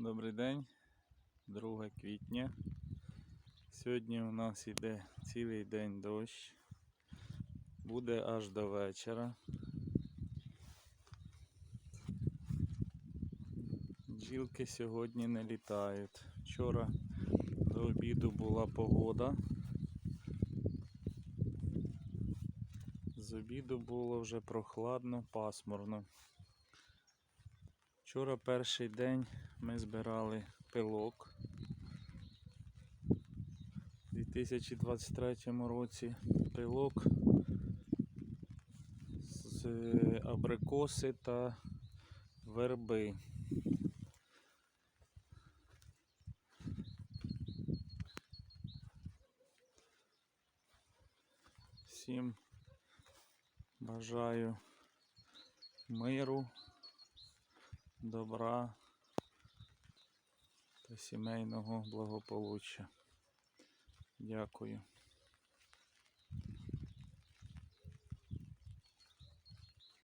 Добрий день, 2 квітня. Сьогодні у нас йде цілий день дощ. Буде аж до вечора. Бджілки сьогодні не літають. Вчора до обіду була погода. З обіду було вже прохладно, пасмурно. Вчора перший день ми збирали пилок. У 2023 році пилок з абрикоси та верби. Всім бажаю миру, добра та сімейного благополуччя. Дякую.